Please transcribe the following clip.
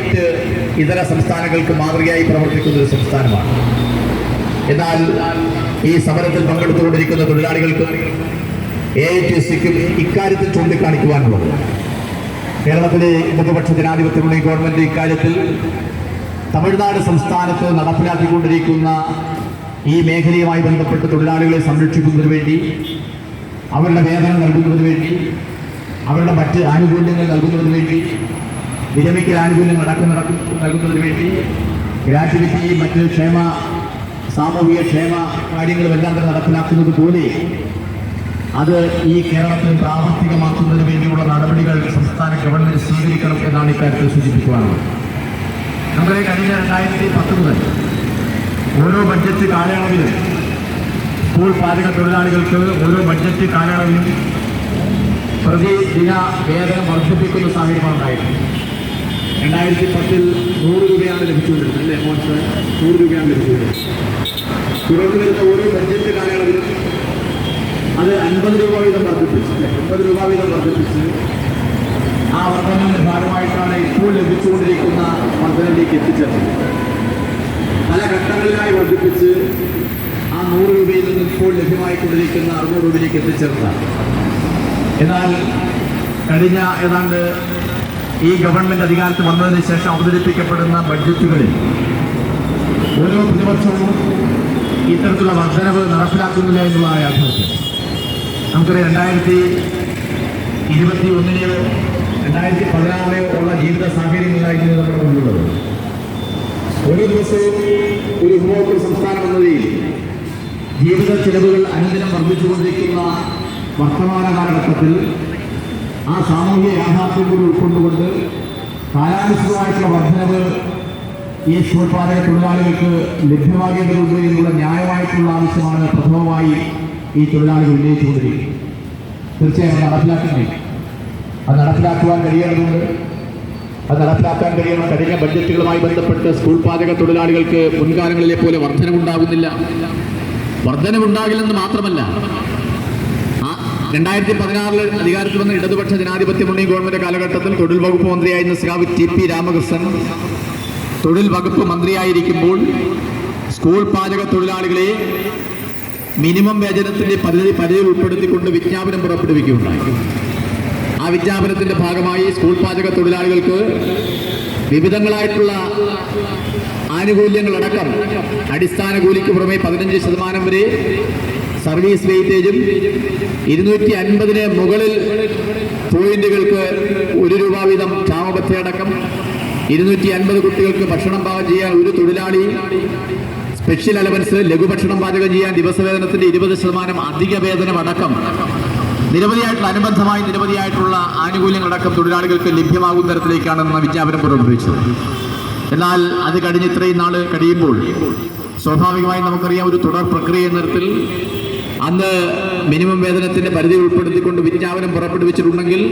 മറ്റ് ഇതര സംസ്ഥാനങ്ങൾക്ക് മാതൃകയായി പ്രവർത്തിക്കുന്ന ഒരു സംസ്ഥാനമാണ്. എന്നാൽ ഈ സമരത്തിൽ പങ്കെടുത്തുകൊണ്ടിരിക്കുന്ന തൊഴിലാളികൾക്ക് എ ഐ ടി സിക്കും ഇക്കാര്യത്തിൽ ചൂണ്ടിക്കാണിക്കുവാനുള്ളത്. കേരളത്തിലെ ഇടതുപക്ഷ ജനാധിപത്യമുള്ള ഈ ഗവൺമെന്റ് ഇക്കാര്യത്തിൽ തമിഴ്നാട് സംസ്ഥാനത്ത് നടപ്പിലാക്കിക്കൊണ്ടിരിക്കുന്ന ഈ മേഖലയുമായി ബന്ധപ്പെട്ട് തൊഴിലാളികളെ സംരക്ഷിക്കുന്നതിന് വേണ്ടി അവരുടെ വേതനം നൽകുന്നതിന് വേണ്ടി അവരുടെ മറ്റ് ആനുകൂല്യങ്ങൾ നൽകുന്നതിന് വേണ്ടി വിരമിക്കൽ ആനുകൂല്യങ്ങൾ അടക്കം നടക്കും നൽകുന്നതിന് വേണ്ടി ഗ്രാറ്റുവിറ്റി മറ്റ് ക്ഷേമ സാമൂഹിക ക്ഷേമ കാര്യങ്ങളും എല്ലാം തന്നെ നടപ്പിലാക്കുന്നത് പോലെ അത് ഈ കേരളത്തിൽ പ്രാവർത്തികമാക്കുന്നതിന് വേണ്ടിയുള്ള നടപടികൾ സംസ്ഥാന ഗവൺമെന്റ് സ്വീകരിക്കണം എന്നാണ് ഇക്കാര്യത്തിൽ സൂചിപ്പിക്കുവാനുള്ളത്. നമ്മുടെ കഴിഞ്ഞ രണ്ടായിരത്തി പത്ത് മുതൽ ഓരോ ബഡ്ജറ്റ് കാലയളവിലും സ്കൂൾ പാചക തൊഴിലാളികൾക്ക് ഓരോ ബഡ്ജറ്റ് കാലയളവിലും പ്രതിദിന വേതനം വർദ്ധിപ്പിക്കുന്ന സാഹചര്യമാണ് ഉണ്ടായിരുന്നത്. രണ്ടായിരത്തി പത്തിൽ നൂറ് രൂപയാണ് ലഭിച്ചുകൊണ്ടിരുന്നത് അല്ലേ മോൻസ് നൂറ് രൂപയാണ് ലഭിച്ചുകൊണ്ടിരുന്നത്. തുടർന്ന് വരുന്ന ഓരോ ബഡ്ജറ്റ് കാലയളവിലും അത് അൻപത് രൂപ വീതം വർദ്ധിപ്പിച്ചു അൻപത് രൂപ വീതം വർദ്ധിപ്പിച്ച് ആ വർധനയുടെ ഭാഗമായിട്ടാണ് ഇപ്പോൾ ലഭിച്ചുകൊണ്ടിരിക്കുന്ന വർധനയിലേക്ക് എത്തിച്ചേർന്നത്. പല ഘട്ടങ്ങളിലായി വർദ്ധിപ്പിച്ച് ആ നൂറ് രൂപയിൽ നിന്ന് ഇപ്പോൾ ലഭ്യമായിക്കൊണ്ടിരിക്കുന്ന അറുന്നൂറ് രൂപയിലേക്ക് എത്തിച്ചേർന്നതാണ്. എന്നാൽ കഴിഞ്ഞ ഏതാണ്ട് ഈ ഗവൺമെന്റ് അധികാരത്തിൽ വന്നതിന് ശേഷം അവതരിപ്പിക്കപ്പെടുന്ന ബഡ്ജറ്റുകളിൽ ഓരോ പ്രതിപക്ഷവും ഇത്തരത്തിലുള്ള വർധനവ് നടപ്പിലാക്കുന്നില്ല എന്നുള്ള യാഥാർത്ഥ്യം നമുക്കറിയാം രണ്ടായിരത്തി ഇരുപത്തി ഒന്നിനെയോ രണ്ടായിരത്തി പതിനാറിലെയോ ഉള്ള ജീവിത സാഹചര്യങ്ങളായിരുന്നു നമ്മുടെ മുന്നിലുള്ളത് ഓരോ ദിവസവും ഒരു ഉപഭോക്തൃ സംസ്ഥാനം എന്ന നിലയിൽ ജീവിത ചെലവുകൾ അനുദിനം വർദ്ധിച്ചുകൊണ്ടിരിക്കുന്ന വർത്തമാന കാലഘട്ടത്തിൽ ആ സാമൂഹിക യാഥാർത്ഥ്യം കൂടി ഉൾക്കൊണ്ടുകൊണ്ട് കാലാനുസൃതമായിട്ടുള്ള വർധനവ് ഈ സ്കൂൾപാതക തൊഴിലാളികൾക്ക് ലഭ്യമാകേണ്ടതുണ്ട് എന്നുള്ള ന്യായമായിട്ടുള്ള ആവശ്യമാണ് പ്രഥമമായി ഈ തൊഴിലാളികൾ ഉന്നയിച്ചുകൊണ്ടിരിക്കുന്നത്. തീർച്ചയായും നടപ്പിലാക്കുന്നേ അത് നടപ്പിലാക്കുവാൻ കഴിയേണ്ടതുണ്ട്. അത് നടപ്പിലാക്കാൻ കഴിയണം. കഴിഞ്ഞ ബഡ്ജറ്റുകളുമായി ബന്ധപ്പെട്ട് സ്കൂൾ പാചക തൊഴിലാളികൾക്ക് മുൻകാലങ്ങളിലെ പോലെ വർധനമുണ്ടാകുന്നില്ല വർധനമുണ്ടാകില്ലെന്ന് മാത്രമല്ല രണ്ടായിരത്തി പതിനാറിൽ അധികാരത്തിൽ വന്ന ഇടതുപക്ഷ ജനാധിപത്യ മുന്നണി ഗവൺമെന്റ് കാലഘട്ടത്തിൽ തൊഴിൽ വകുപ്പ് മന്ത്രിയായിരുന്ന സ്കാവ് ടി പി രാമകൃഷ്ണൻ തൊഴിൽ വകുപ്പ് മന്ത്രിയായിരിക്കുമ്പോൾ സ്കൂൾ പാചക തൊഴിലാളികളെ മിനിമം വേതനത്തിന്റെ പരിധി പരിധിയിൽ ഉൾപ്പെടുത്തിക്കൊണ്ട് വിജ്ഞാപനം പുറപ്പെടുവിക്കുകയുണ്ടായി. ആ വിജ്ഞാപനത്തിന്റെ ഭാഗമായി സ്കൂൾ പാചക തൊഴിലാളികൾക്ക് വിവിധങ്ങളായിട്ടുള്ള ആനുകൂല്യങ്ങളടക്കം അടിസ്ഥാന കൂലിക്ക് പുറമെ പതിനഞ്ച് ശതമാനം വരെ സർവീസ് വെയിറ്റേജും ഇരുന്നൂറ്റി അൻപതിന് മുകളിൽ പോയിന്റുകൾക്ക് ഒരു രൂപ വീതം ക്ഷാമബദ്ധയടക്കം ഇരുന്നൂറ്റി അൻപത് കുട്ടികൾക്ക് ഭക്ഷണം പാകം ചെയ്യാൻ ഒരു തൊഴിലാളി സ്പെഷ്യൽ അലവൻസ് ലഘുഭക്ഷണം പാചകം ചെയ്യാൻ ദിവസവേതനത്തിന്റെ ഇരുപത് ശതമാനം അധിക വേതനം അടക്കം. നിരവധിയായിട്ടുള്ള അനുബന്ധമായി നിരവധിയായിട്ടുള്ള ആനുകൂല്യങ്ങളടക്കം തൊഴിലാളികൾക്ക് ലഭ്യമാകുന്ന തരത്തിലേക്കാണ് വിജ്ഞാപനം പുറപ്പെടുവിച്ചത്. എന്നാൽ അത് കഴിഞ്ഞ് ഇത്രയും നാൾ കഴിയുമ്പോൾ സ്വാഭാവികമായും നമുക്കറിയാം ഒരു തുടർ പ്രക്രിയ എന്ന തരത്തിൽ അന്ന് മിനിമം വേതനത്തിന്റെ പരിധി ഉൾപ്പെടുത്തിക്കൊണ്ട് വിജ്ഞാപനം പുറപ്പെടുവിച്ചിട്ടുണ്ടെങ്കിൽ